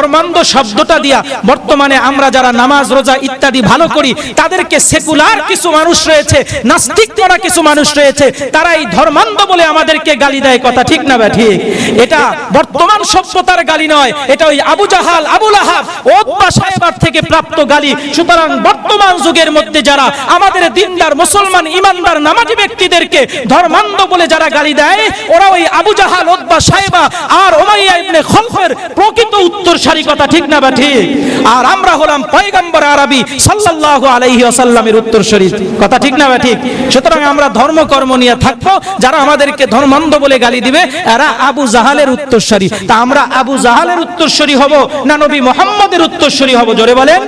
ধর্মান্ধ শব্দটা দিয়া বর্তমানে আমরা যারা নামাজ, রোজা ইত্যাদি ভালো করি, তাদেরকে সেকুলার কিছু মানুষ রয়েছে নাস্তিক করা কিছু মানুষ রয়েছে তারা এই ধর্মান্ধ বলে আমাদেরকে গালি দেয়, কথা ঠিক না ব্যাঠি এটা বর্তমান সভ্যতার গালি নয়, এটা ওই আবু জাহাল আবুল আহাব ওতবা সাহেবার থেকে প্রাপ্ত গালি। সুতরাং বর্তমান যুগের মধ্যে যারা আমাদের দিনদার মুসলমান ইমানদার নামাজি ব্যক্তিদেরকে ধর্মান্ধ বলে যারা গালি দেয়, ওরা ওই আবু জাহাল, ওতবা সাহেবা আর ওমাইয়া ইবনে খলফের প্রকৃত উত্তরসারী কথা ঠিক না বা ঠিক? আর আমরা হলাম পয়গম্বর আরবি সাল্লাল্লাহু আলাইহি ওয়াসাল্লামের উত্তরসূরি কথা ঠিক না বা ঠিক? সুতরাং আমরা ধর্ম কর্ম নিয়ে থাকব, যারা আমাদেরকে ধর্মান্ধ বলে গালি দিবে, এরা আবু জাহালের উত্তরসূরি তা আমরা আবু জাহালের উত্তরসূরি হব না নবী মোহাম্মদের উত্তরসূরি হব? জোরে বলেন।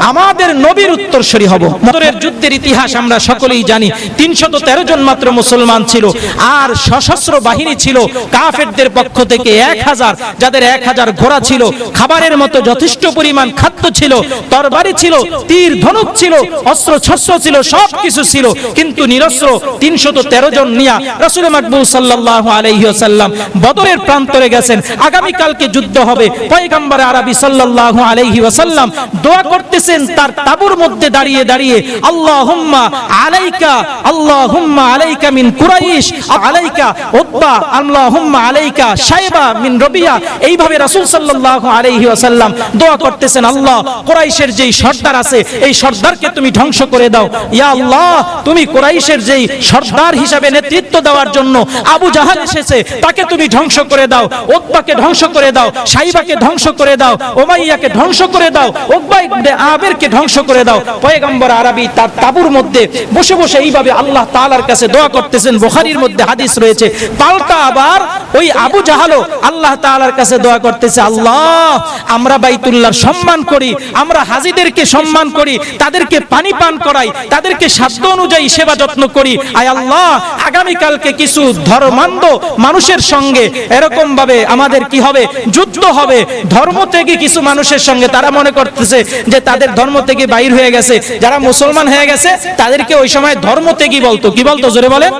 আমাদের নবীর উত্তরসূরি হব। মদরের যুদ্ধের ইতিহাস আমরা সকলেই জানি। তিনশত তেরো জন মাত্র মুসলমান ছিল। আর সশস্ত্র বাহিনী ছিল। কাফেরদের পক্ষ থেকে এক হাজার, যাদের এক হাজার ঘোড়া ছিল, খাবারের মতো যথেষ্ট পরিমাণ খাদ্য ছিল, তরবারি ছিল, তীর, ধনুক ছিল অস্ত্র শস্ত্র ছিল সব কিছু ছিল। কিন্তু নিরস্ত্র তিনশত তেরো জন নিয়া রসুল মাকবুল সাল্লাহ আলহিহাল্লাম বদরের প্রান্তরে গেছেন। আগামীকালকে যুদ্ধ হবে। পয়গাম্বার আরবি সাল্লাহ আলহি ওয়াসাল্লাম দোয়া করতেছেন তার তাবুর মধ্যে দাঁড়িয়ে দাঁড়িয়ে আল্লাহ হুম্মা আলাইকা আল্লাহ হুম্মা আলাইকা মিন কুরাইশ, আলাইকা উদ্বা আল্লাহ হুম্মা আলাইকা সাইবা মিন রবিয়া। এইভাবে রাসূল সাল্লাল্লাহু আলাইহি ওয়াসাল্লাম দোয়া করতেছেন, আল্লাহ, কুরাইশের যেই সর্দার আছে, এই সর্দারকে তুমি ধ্বংস করে দাও। ইয়া আল্লাহ, তুমি কুরাইশের যেই সর্দার হিসাবে নেতৃত্ব দেওয়ার জন্য আবু জাহাল এসেছে, তাকে তুমি ধ্বংস করে দাও। উদ্বাকে ধ্বংস করে দাও সাইবাকে ধ্বংস করে দাও ওমাইয়াকে ধ্বংস করে দাও, উকবা ইবনে আবেরকে ধ্বংস করে দাও। পয়গম্বর আরবি তার তাবুর মধ্যে বসে বসে এইভাবে আল্লাহ তালার কাছে দোয়া করতেছেন। বুখারীর মধ্যে হাদিস রয়েছে, পাল্টা আবার ওই আবু জাহালও আল্লাহ তাআলার কাছে দোয়া করতেছে আল্লাহ আমরা বাইতুল্লাহর সম্মান করি আমরা হাজিদেরকে সম্মান করি তাদেরকে পানি পান করাই তাদেরকে সাধ্য অনুযায়ী সেবা যত্ন করি আয় আল্লাহ আগামী কালকে কিছু ধর্মান্ধ মানুষের সঙ্গে এরকম ভাবে আমাদের কি হবে? যুদ্ধ হবে? ধর্ম থেকে কিছু মানুষের সঙ্গে তারা মনে করতেছে যে তাদের ধর্ম থেকে বাইর হয়ে গেছে। যারা মুসলমান হয়ে গেছে তাদেরকে ওই সময় ধর্ম থেকে বলতো কি বলতো? জোরে বলেন?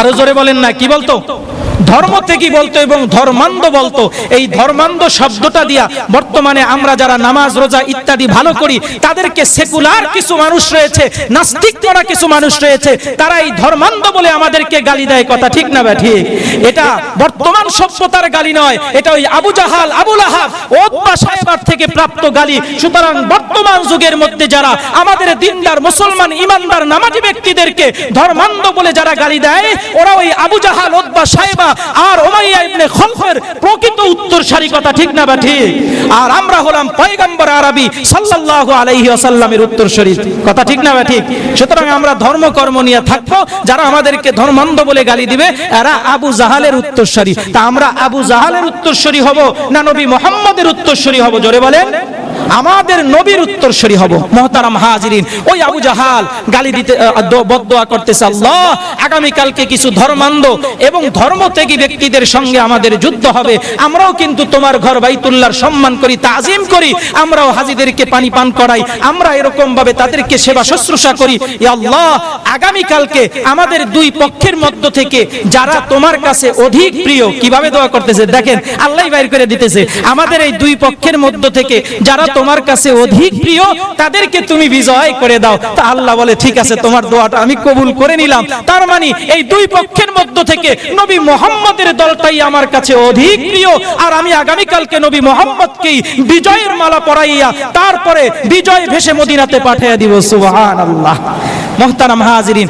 আরও জোরে বলেন না কি বলতো ধর্ম থেকে বলতো এবং ধর্মান্ধ বলতো। এই ধর্মান্ধ শব্দটা দিয়া বর্তমানে আমরা যারা নামাজ, রোজা ইত্যাদি ভালো করি, তাদেরকে সেকুলার কিছু মানুষ রয়েছে, নাস্তিক করা কিছু মানুষ রয়েছে তারা এই ধর্মান্ধ বলে আমাদেরকে গালি দেয় কথা, ঠিক না ব্যাঠি? এটা বর্তমান সভ্যতার গালি নয়, এটা ওই আবু জাহাল আবুল আহাব ওতবা সাহেবার থেকে প্রাপ্ত গালি। সুতরাং বর্তমান যুগের মধ্যে যারা আমাদের দিনদার, মুসলমান, ইমানদার, নামাজি ব্যক্তিদেরকে ধর্মান্ধ বলে যারা গালি দেয়, ওরা ওই আবু জাহাল, ওতবা সাহেবা আর ওমাইয়া ইবনে খলফের প্রকৃত উত্তরসারী কথা ঠিক না বা ঠিক? আর আমরা হলাম পয়গম্বর আরবি সাল্লাল্লাহু আলাইহি ওয়াসাল্লামের উত্তরসূরি কথা ঠিক না বা ঠিক? সুতরাং আমরা ধর্ম কর্ম নিয়ে থাকব, যারা আমাদেরকে ধর্মান্ধ বলে গালি দিবে, এরা আবু জাহালের উত্তরসূরি। তা আমরা আবু জাহালের উত্তরসূরি হব না নবী মোহাম্মদের উত্তরসূরি হব? জোরে বলেন। আমাদের নবীর উত্তরসূরি হব। মহতারাম হাজিরিন। ওই আবু জাহাল গালি দিতে বদদোয়া করতেছে, আল্লাহ আগামী কালকে কিছু ধর্মান্ধ এবং ধর্মত্যাগী ব্যক্তিদের সঙ্গে আমাদের যুদ্ধ হবে। আমরাও কিন্তু তোমার ঘর বাইতুল্লাহর সম্মান করি, তাজিম করি। আমরাও হাজিদেরকে পানি পান করাই। আমরা এরকম ভাবে তাদেরকে সেবা শুশ্রূষা করি। আল্লাহ আগামী কালকে আমাদের দুই পক্ষের মধ্য থেকে যারা তোমার কাছে অধিক প্রিয়, কীভাবে দোয়া করতেছে? দেখেন আল্লাহ বাইর করে দিতেছে। আমাদের এই দুই পক্ষের মধ্য থেকে যারা তোমার কাছে অধিক প্রিয়, তাদেরকে তুমি বিজয় করে দাও। তা আল্লাহ বলে, ঠিক আছে, তোমার দোয়াটা আমি কবুল করে নিলাম। তার মানে এই দুই পক্ষের মধ্য থেকে নবী মোহাম্মদের দলটাই আমার কাছে অধিক প্রিয়। আর আমি আগামীকালকে নবী মোহাম্মদকেই বিজয়ের মালা পরাইয়া তারপরে বিজয় ভেসে মদিনাতে পাঠিয়ে দিব। সুবহানাল্লাহ। মুহতারাম হাজিরিন।